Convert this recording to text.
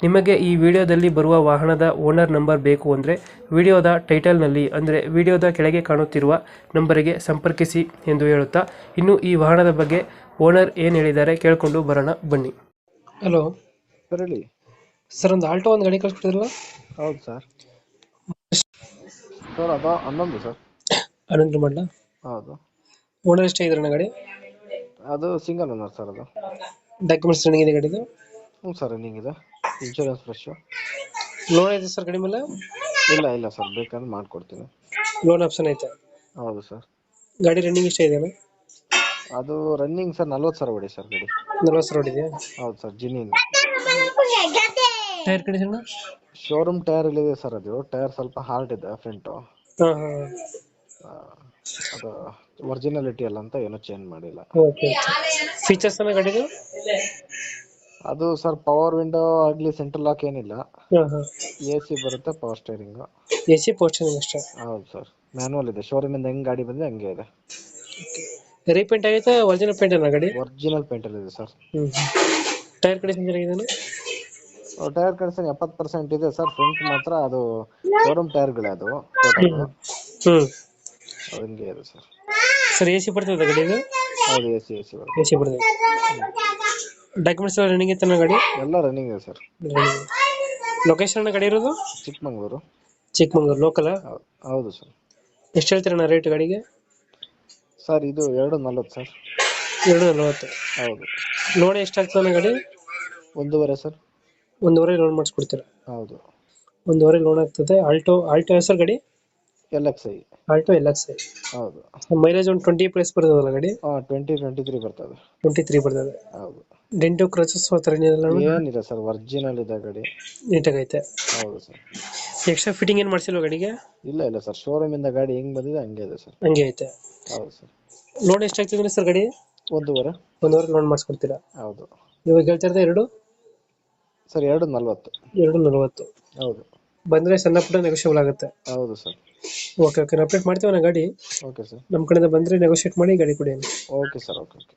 ನಿಮಗೆ ಈ ವಿಡಿಯೋದಲ್ಲಿ ಬರುವ ವಾಹನದ ಓನರ್ ನಂಬರ್ ಬೇಕು ಅಂದರೆ ವಿಡಿಯೋದ ಟೈಟಲ್ನಲ್ಲಿ ಅಂದರೆ ವಿಡಿಯೋದ ಕೆಳಗೆ ಕಾಣುತ್ತಿರುವ ನಂಬರಿಗೆ ಸಂಪರ್ಕಿಸಿ ಎಂದು ಹೇಳುತ್ತಾ ಇನ್ನು ಈ ವಾಹನದ ಬಗ್ಗೆ ಓನರ್ ಏನು ಹೇಳಿದ್ದಾರೆ ಕೇಳಿಕೊಂಡು ಬರೋಣ ಬನ್ನಿ. ಹಲೋ. ಸರ್ ಹೇಳಿ ಸರ್ ಒಂದು ಆಲ್ಟೋ ಒಂದು ಗಾಡಿ ಕಳಿಸ್ಕೊಟ್ಟಿದ್ರಲ್ಲ ಹೌದು ಸರ್. ಸರ್ ಅದು ಹನ್ನೊಂದು ಸರ್. ಅನಂತರ ಮಾಡಲ? ಹೌದು. ಓನರ್ ಎಷ್ಟೇ ಇದ್ರಣ್ಣ ಗಾಡಿ? ಅದು ಸಿಂಗಲ್ ಓನರ್ ಸರ್ ಅದು. ಡಾಕ್ಯುಮೆಂಟ್ಸ್ ರನ್ನಿಂಗ್ ಇದೆ ಗಾಡಿದು? ಹ್ಞೂ ಸರ್ ರನ್ನಿಂಗ್ ಇದೆ. ಇನ್ಶೂರೆನ್ಸ್ ಫ್ರೆಶು ಲೋನ್ ಐತೆ ಸರ್ ಗಾಡಿ ಮೇಲೆ ಇಲ್ಲ ಇಲ್ಲ ಸರ್ ಬೇಕಂದ್ರೆ ಮಾಡ್ಕೊಡ್ತೀನಿ. ಲೋನ್ ಆಪ್ಷನ್ ಐತೆ? ಹೌದು ಸರ್ ಗಾಡಿ ರನ್ನಿಂಗ್ ಇಷ್ಟ ಇದೆಯಾ ಅದು ರನ್ನಿಂಗ್ ಸರ್ ನಲ್ವತ್ತು ಸಾವಿರ ಹೊಡಿ ಸರ್ ಗಾಡಿ. ನಲ್ವತ್ತು ಸಾವಿರ ಇದೆಯಾ ಹೌದು sir genuine tyre condition showroom tyre ಇದೆ ಸರ್ ಅದು. ಟೈರ್ ಸ್ವಲ್ಪ ಹಾರ್ಡ್ ಇದೆ ಫ್ರಂಟು ಹಾಂ ಹಾಂ. ಅದು ಒರಿಜಿನಾಲಿಟಿ ಅಲ್ಲ ಅಂತ ಏನೋ ಚೇಂಜ್ ಮಾಡಿಲ್ಲ. ಓಕೆ ಫೀಚರ್ಸ್ ಎಲ್ಲ ಗಾಡಿದು? ಅದು ಸರ್ ಪವರ್ ವಿಂಡೋ ಆಗಲಿ ಸೆಂಟ್ರಲ್ ಲಾಕ್ ಏನಿಲ್ಲ. ಎ ಸಿ ಬರುತ್ತೆ ಪವರ್ ಸ್ಟೇರಿಂಗ್ ಎ ಸಿ ಪೋಸ್ಟರಿಂಗ್ ಅಷ್ಟೇ? ಹೌದು ಸರ್. ಮ್ಯಾನುವಲ್ ಇದೆ. ಶೋರೂಮಿಂದ ಹೆಂಗ್ ಗಾಡಿ ಬಂದಿದೆ ಹಂಗೆ ಇದೆ. ರೀಪೇಂಟ್ ಆಗೈತೆ? ಒರಿಜಿನಲ್ ಪೇಂಟ್ ಅನ್ನ ಗಾಡಿ? ಒರಿಜಿನಲ್ ಪೇಂಟಲ್ಲಿ ಇದೆ ಸರ್. ಟೈರ್ ಕಂಡೀಷನ್ ಚೆನ್ನಾಗಿದೆ ಟೈರ್ ಕಂಡೀಷನ್ ಎಪ್ಪತ್ತು ಪರ್ಸೆಂಟ್ ಇದೆ ಸರ್. ಫ್ರಂಟ್ ಮಾತ್ರ ಅದು ಶೋರೂಮ್ ಟೈರ್ಗಳೇ ಅದು. ಹಂಗೆ ಇದೆ ಸರ್. ಸರ್ ಎ ಸಿ ಬರ್ತದೆ ಗಾಡಿದು ಹೌದು A C A C A C ಬರ್ತದೆ ಡಾಕ್ಯುಮೆಂಟ್ಸ್ ಎಲ್ಲ ರನ್ನಿಂಗ್ ಇತ್ತು ಗಾಡಿ? ಎಲ್ಲ ರನ್ನಿಂಗ್ ಇದೆ ಸರ್ ಲೊಕೇಶನ್ ಗಾಡಿ ಇರೋದು? ಚಿಕ್ಕಮಂಗ್ಳೂರು. ಚಿಕ್ಕಮಂಗ್ಳೂರು ಲೋಕಲ್ ಹೌದು ಸರ್ ಎಷ್ಟು ಹೇಳ್ತೀರಣ್ಣ ರೇಟ್ ಗಾಡಿಗೆ? ಸರ್ ಇದು ಎರಡು ನಲ್ವತ್ತು ಸರ್ ಎರಡು ನಲ್ವತ್ತು. ಹೌದು. ಲೋನ್ ಎಷ್ಟಾಗ್ತದೆ ಗಾಡಿ? ಒಂದೂವರೆ ಸರ್ ಒಂದೂವರೆ ಲೋನ್ ಮಾಡಿಸ್ಕೊಡ್ತೀರಾ? ಹೌದು. ಒಂದೂವರೆ ಲೋನ್ ಆಗ್ತದೆ. ಆಲ್ಟೋ ಆಲ್ಟೋ ಹೆಸರು ಗಾಡಿ? L X I Alto L X ಹೌದು. ಮೈಲೇಜ್ ಒಂದು ಟ್ವೆಂಟಿ ಪ್ಲಸ್ ಬರ್ತದಲ್ಲ ಗಾಡಿ? ಹಾಂ ಟ್ವೆಂಟಿ ಟ್ವೆಂಟಿ ತ್ರೀ ಬರ್ತದೆ. ಟ್ವೆಂಟಿ ತ್ರೀ ಬರ್ತದೆ. ಹೌದು. ಡೆಂಟು ಕ್ರಚಸ್ ಥರ ಏನಿಲ್ಲ ಸರ್ ವರ್ಜಿನಲ್ ಇದೆ ಗಾಡಿ. ನೀಟಾಗೈತೆ. ಹೌದು ಸರ್. ಎಕ್ಸ್ಟ್ರಾ ಫಿಟ್ಟಿಂಗ್ ಏನು ಮಾಡಿಸಿಲ್ವ ಗಾಡಿಗೆ? ಇಲ್ಲ ಇಲ್ಲ ಸರ್. ಶೋರೂಮ್ ಇಂದ ಗಾಡಿ ಹೆಂಗ್ ಬಂದಿದೆ ಹಂಗೆ ಇದೆ ಸರ್. ಹಂಗೆ ಐತೆ. ಹೌದು ಸರ್. ಲೋನ್ ಎಷ್ಟಾಗ್ತಿದ್ರೆ ಸರ್ ಗಾಡಿ? ಒಂದು ಒಂದೂವರೆ ಲೋನ್ ಮಾಡಿಸ್ಕೊಡ್ತೀರಾ? ಹೌದು. ನೀವು ಹೇಳ್ತಾ ಇರೋದು ಎರಡು? ಸರ್ ಎರಡು ನಲ್ವತ್ತು. ಎರಡು ನಲ್ವತ್ತು. ಹೌದು. ಬಂದ್ರೆ ಸಣ್ಣ ಪುಟ್ಟ ನೆಗೋಷಿಯಬಲ್ ಆಗುತ್ತೆ. ಹೌದು ಸರ್. ಓಕೆ ಓಕೆ ಅಪ್ಡೇಟ್ ಮಾಡ್ತೀವಿ ನಾ ಗಾಡಿ. ಓಕೆ ಸರ್ ನಮ್ಮ ಕಡೆಯಿಂದ ಬಂದ್ರೆ ನೆಗೋಷಿಯೇಟ್ ಮಾಡಿ ಗಾಡಿ ಕೊಡಿ ಓಕೆ ಸರ್ ಓಕೆ ಓಕೆ